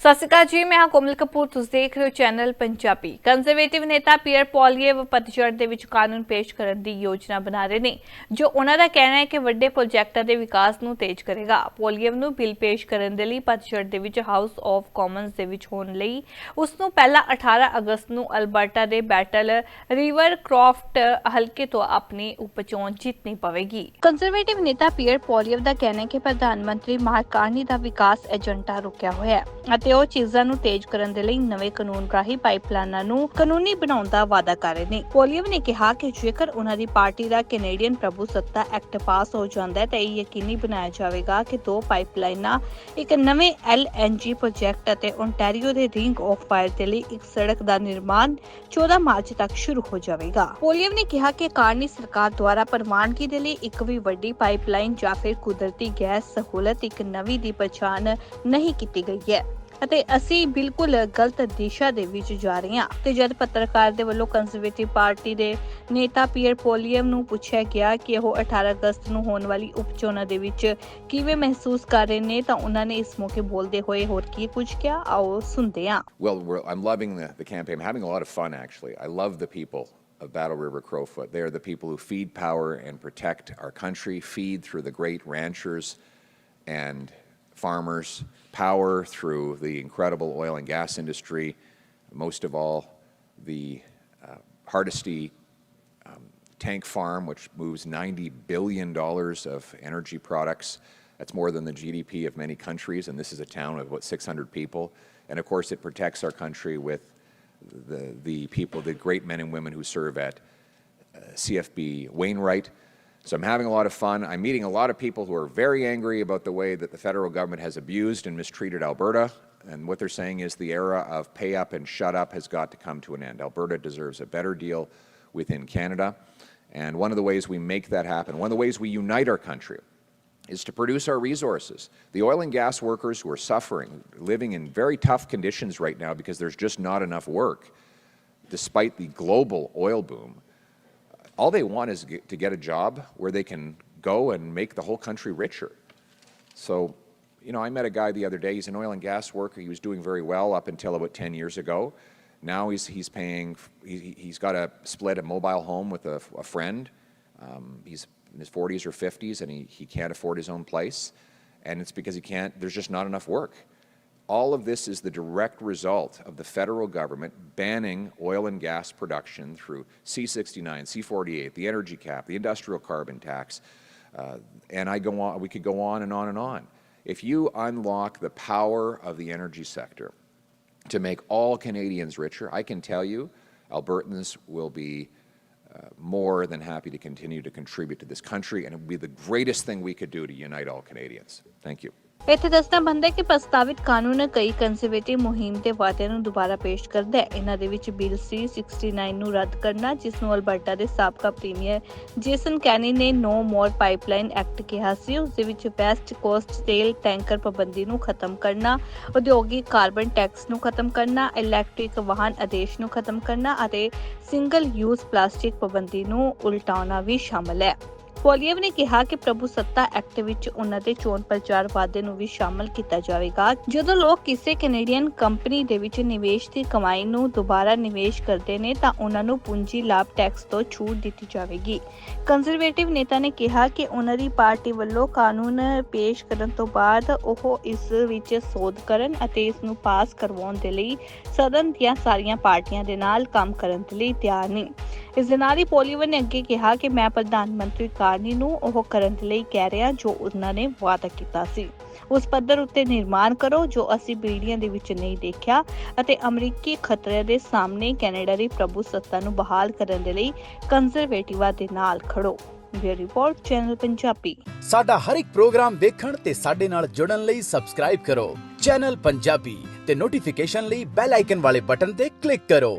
ਸਤਿ ਸ਼੍ਰੀ ਅਕਾਲ ਜੀ, ਮੈਂ ਹਾਂ ਕੋਮਲ ਕਪੂਰ, ਤੁਸੀਂ ਦੇਖ ਰਹੇ ਹੋ ਚੈਨਲ ਪੰਜਾਬੀ। ਕੰਜ਼ਰਵੇਟਿਵ ਨੇਤਾ ਪੀਅਰ ਪੋਲੀਏਵ ਪਤਝੜ ਦੇ ਵਿੱਚ ਕਾਨੂੰਨ ਪੇਸ਼ ਕਰਨ ਦੀ ਯੋਜਨਾ ਬਣਾ ਰਹੇ ਨੇ, ਜੋ ਉਹਨਾਂ ਦਾ ਕਹਿਣਾ ਹੈ ਕਿ ਵੱਡੇ ਪ੍ਰੋਜੈਕਟਾਂ ਦੇ ਵਿਕਾਸ ਨੂੰ ਤੇਜ਼ ਕਰੇਗਾ। ਪੋਲੀਏਵ ਨੂੰ ਬਿੱਲ ਪੇਸ਼ ਕਰਨ ਦੇ ਲਈ ਪਤਝੜ ਦੇ ਵਿੱਚ ਹਾਊਸ ਆਫ ਕਾਮਨਸ ਦੇ ਵਿੱਚ ਹੋਣ ਲਈ, ਉਸ ਨੂੰ ਪਹਿਲਾਂ 18 ਅਗਸਤ ਨੂੰ ਅਲਬਰਟਾ ਦੇ ਬੈਟਲ ਰਿਵਰ ਕ੍ਰਾਫਟ ਹਲਕੇ ਤੋਂ ਆਪਣੀ ਉਪਚੋਣ ਜਿੱਤਣੀ ਪਵੇਗੀ। ਕੰਜ਼ਰਵੇਟਿਵ ਨੇਤਾ ਪੀਅਰ ਪੋਲੀਏਵ ਦਾ ਕਹਿਣਾ ਹੈ ਕਿ ਪ੍ਰਧਾਨ ਮੰਤਰੀ ਮਾਰਕ ਕਾਰਨੀ ਦਾ ਵਿਕਾਸ ਏਜੰਡਾ ਰੁਕਿਆ ਹੋਇਆ ਹੈ ਅਤੇ ਉਹ ਚੀਜ਼ਾਂ ਨੂੰ ਤੇਜ਼ ਕਰਨ ਦੇ ਲਈ ਨਵੇਂ ਕਾਨੂੰਨ ਰਾਹੀਂ ਪਾਈਪਲਾਈਨਾਂ ਨੂੰ ਕਾਨੂੰਨੀ ਬਣਾਉਣ ਦਾ ਵਾਅਦਾ ਕਰ ਰਹੇ ਨੇ। ਪੋਲੀਅਮ ਨੇ ਕਿਹਾ ਕਿ ਜੇਕਰ ਉਹਨਾਂ ਦੀ ਪਾਰਟੀ ਦਾ ਕੈਨੇਡੀਅਨ ਪ੍ਰਭੂ ਸੱਤਾ ਐਕਟ ਪਾਸ ਹੋ ਜਾਂਦਾ ਹੈ, ਤਾਂ ਇਹ ਯਕੀਨੀ ਬਣਾਇਆ ਜਾਵੇਗਾ ਕਿ ਦੋ ਪਾਈਪਲਾਈਨਾਂ, ਇੱਕ ਨਵੇਂ ਐਲਐਨਜੀ ਪ੍ਰੋਜੈਕਟ ਅਤੇ ਓਨਟਾਰੀਓ ਦੇ ਰਿੰਗ ਆਫ ਫਾਇਰ ਦੇ ਲਈ ਇੱਕ ਸੜਕ ਦਾ ਨਿਰਮਾਣ 14 ਮਾਰਚ ਤੱਕ ਸ਼ੁਰੂ ਹੋ ਜਾਵੇਗਾ। ਪੋਲੀਅਮ ਨੇ ਕਿਹਾ ਕਿ ਕਾਰਨੀ ਸਰਕਾਰ ਦੁਆਰਾ ਪ੍ਰਵਾਨਗੀ ਦੇ ਲਈ ਇੱਕ ਵੀ ਵੱਡੀ ਪਾਈਪਲਾਈਨ ਜਾਂ ਫਿਰ ਕੁਦਰਤੀ ਗੈਸ ਸਹੂਲਤ ਇੱਕ ਨਵੀਂ ਦੀ ਪਛਾਣ ਨਹੀਂ ਕੀਤੀ ਗਈ ਹੈ। ਅਤੇ ਅਸੀਂ ਬਿਲਕੁਲ ਗਲਤ ਦਿਸ਼ਾ ਦੇ ਵਿੱਚ ਜਾ ਰਹੇ ਹਾਂ ਤੇ ਜਦ ਪੱਤਰਕਾਰ ਦੇ ਵੱਲੋਂ ਕੰਜ਼ਰਵੇਟਿਵ ਪਾਰਟੀ ਦੇ ਨੇਤਾ ਪੀਅਰ ਪੋਲੀਅਮ ਨੂੰ ਪੁੱਛਿਆ ਗਿਆ ਕਿ ਉਹ 18 ਅਗਸਤ ਨੂੰ ਹੋਣ ਵਾਲੀ ਉਪਚੋਣਾਂ ਦੇ ਵਿੱਚ ਕਿਵੇਂ ਮਹਿਸੂਸ ਕਰ ਰਹੇ ਨੇ ਤਾਂ ਉਹਨਾਂ ਨੇ ਇਸ ਮੌਕੇ ਬੋਲਦੇ ਹੋਏ ਹੋਰ ਕੀ ਕੁਝ ਕਿਹਾ ਆਓ ਸੁਣਦੇ ਹਾਂ Well, we're, I'm loving the, the campaign. I'm having a lot of fun, actually. I love the people of Battle River Crowfoot. They are the people who feed power and protect our country, feed through the great ranchers and farmers, power through the incredible oil and gas industry, most of all, the uh, Hardesty um, tank farm, which moves $90 billion of energy products. That's more than the GDP of many countries, and this is a town of about 600 people. And of course, it protects our country with the, the people, the great men and women who serve at uh, CFB Wainwright. So I'm having a lot of fun. I'm meeting a lot of people who are very angry about the way that the federal government has abused and mistreated Alberta. And what they're saying is the era of pay up and shut up has got to come to an end. Alberta deserves a better deal within Canada. And one of the ways we make that happen, one of the ways we unite our country, is to produce our resources. The oil and gas workers who are suffering, living in very tough conditions right now because there's just not enough work, despite the global oil boom, all they want is to get a job where they can go and make the whole country richer. So, you know, I met a guy the other day. He's an oil and gas worker. He was doing very well up until about 10 years ago. Now he's, he's paying, he, he's got a split a mobile home with a, a friend. Um, he's in his 40s or 50s and he, he can't afford his own place. And it's because he can't, there's just not enough work. All of this is the direct result of the federal government banning oil and gas production through C69, C48, the energy cap, the industrial carbon tax, uh, and I go on. We could go on and on and on. If you unlock the power of the energy sector to make all Canadians richer, I can tell you, Albertans will be uh, more than happy to continue to contribute to this country, and it would be the greatest thing we could do to unite all Canadians. Thank you. ਇੱਥੇ ਦੱਸਣਾ ਬੰਦਾ ਕਿ ਪ੍ਰਸਤਾਵਿਤ ਕਾਨੂੰਨ ਕਈ conservative ਮੁਹਿੰਮ ਦੇ ਵਾਅਦਿਆਂ ਨੂੰ ਦੁਬਾਰਾ ਪੇਸ਼ ਕਰਦਾ ਹੈ। ਇਹਨਾਂ ਦੇ ਵਿੱਚ ਬਿੱਲ ਸੀ 69 ਨੂੰ ਰੱਦ ਕਰਨਾ, ਜਿਸ ਨੂੰ ਅਲਬਰਟਾ ਦੇ ਸਾਬਕਾ ਪ੍ਰੀਮੀਅਰ ਜੇਸਨ ਕੈਨੀ ਨੇ ਨੋ ਮੋਰ ਪਾਈਪਲਾਈਨ ਐਕਟ ਕਿਹਾ ਸੀ। ਉਸ ਦੇ ਵਿੱਚ ਵੈਸਟ ਕੋਸਟ ਤੇਲ ਟੈਂਕਰ ਪਾਬੰਦੀ ਨੂੰ ਖਤਮ ਕਰਨਾ, ਉਦਯੋਗਿਕ ਕਾਰਬਨ ਟੈਕਸ ਨੂੰ ਖਤਮ ਕਰਨਾ ਇਲੈਕਟ੍ਰਿਕ ਵਾਹਨ ਆਦੇਸ਼ ਨੂੰ ਖਤਮ ਕਰਨਾ ਅਤੇ ਸਿੰਗਲ ਯੂਜ਼ ਪਲਾਸਟਿਕ ਪਾਬੰਦੀ ਨੂੰ ਉਲਟਾਉਣਾ ਵੀ ਸ਼ਾਮਲ ਹੈ। ਪੋਲੀਅਵ ਨੇ ਕਿਹਾ ਕਿ ਪ੍ਰਭੂ ਸੱਤਾ ਐਕਟ ਵਿੱਚ ਉਹਨਾਂ ਦੇ ਚੋਣ ਪ੍ਰਚਾਰ ਵਾਅਦੇ ਨੂੰ ਵੀ ਸ਼ਾਮਲ ਕੀਤਾ ਜਾਵੇਗਾ। ਜਦੋਂ ਲੋਕ ਕਿਸੇ ਕੈਨੇਡੀਅਨ ਕੰਪਨੀ ਦੇ ਵਿੱਚ ਨਿਵੇਸ਼ ਦੀ ਕਮਾਈ ਨੂੰ ਦੁਬਾਰਾ ਨਿਵੇਸ਼ ਕਰਦੇ ਨੇ, ਤਾਂ ਉਹਨਾਂ ਨੂੰ ਪੂੰਜੀ ਲਾਭ ਟੈਕਸ ਤੋਂ ਛੂਟ ਦਿੱਤੀ ਜਾਵੇਗੀ। ਕੰਜ਼ਰਵੇਟਿਵ ਨੇਤਾ ਨੇ ਕਿਹਾ ਕਿ ਉਹਨਾਂ ਦੀ ਪਾਰਟੀ ਵੱਲੋਂ ਕਾਨੂੰਨ ਪੇਸ਼ ਕਰਨ ਤੋਂ ਬਾਅਦ ਉਹ ਇਸ ਵਿੱਚ ਸੋਧ ਕਰਨ ਅਤੇ ਇਸ ਨੂੰ ਪਾਸ ਕਰਵਾਉਣ ਦੇ ਲਈ ਸਦਨ ਦੀਆਂ ਸਾਰੀਆਂ ਪਾਰਟੀਆਂ ਦੇ ਨਾਲ ਕੰਮ ਕਰਨ ਦੇ ਲਈ ਤਿਆਰ ਨੇ। ਇਸ ਦੇ ਨਾਲ ਹੀ ਪੋਲੀਵਰ ਨੇ ਅੱਗੇ ਕਿਹਾ ਕਿ ਮੈਂ ਪ੍ਰਧਾਨ ਮੰਤਰੀ ਕਾਰਨੀ ਨੂੰ ਉਹ ਕਰਨ ਲਈ ਕਹਿ ਰਿਹਾ ਜੋ ਉਹਨਾਂ ਨੇ ਵਾਅਦਾ ਕੀਤਾ ਸੀ। ਉਸ ਪੱਧਰ ਉੱਤੇ ਨਿਰਮਾਣ ਕਰੋ ਜੋ ਅਸੀਂ ਪੀੜ੍ਹੀਆਂ ਦੇ ਵਿੱਚ ਨਹੀਂ ਦੇਖਿਆ ਅਤੇ ਅਮਰੀਕੀ ਖਤਰੇ ਦੇ ਸਾਹਮਣੇ ਕੈਨੇਡਾ ਦੀ ਪ੍ਰਭੂ ਸੱਤਾ ਨੂੰ ਬਹਾਲ ਕਰਨ ਦੇ ਲਈ ਕੰਜ਼ਰਵੇਟਿਵਾਂ ਦੇ ਨਾਲ ਖੜੋ। Bureau report, channel Punjabi. ਸਾਡਾ ਹਰ ਇੱਕ ਪ੍ਰੋਗਰਾਮ ਦੇਖਣ ਤੇ ਸਾਡੇ ਨਾਲ ਜੁੜਨ ਲਈ ਸਬਸਕ੍ਰਾਈਬ ਕਰੋ। ਚੈਨਲ ਪੰਜਾਬੀ ਤੇ ਨੋਟੀਫਿਕੇਸ਼ਨ ਲਈ ਬੈਲ ਆਈਕਨ ਵਾਲੇ ਬਟਨ ਤੇ ਕਲਿੱਕ ਕਰੋ।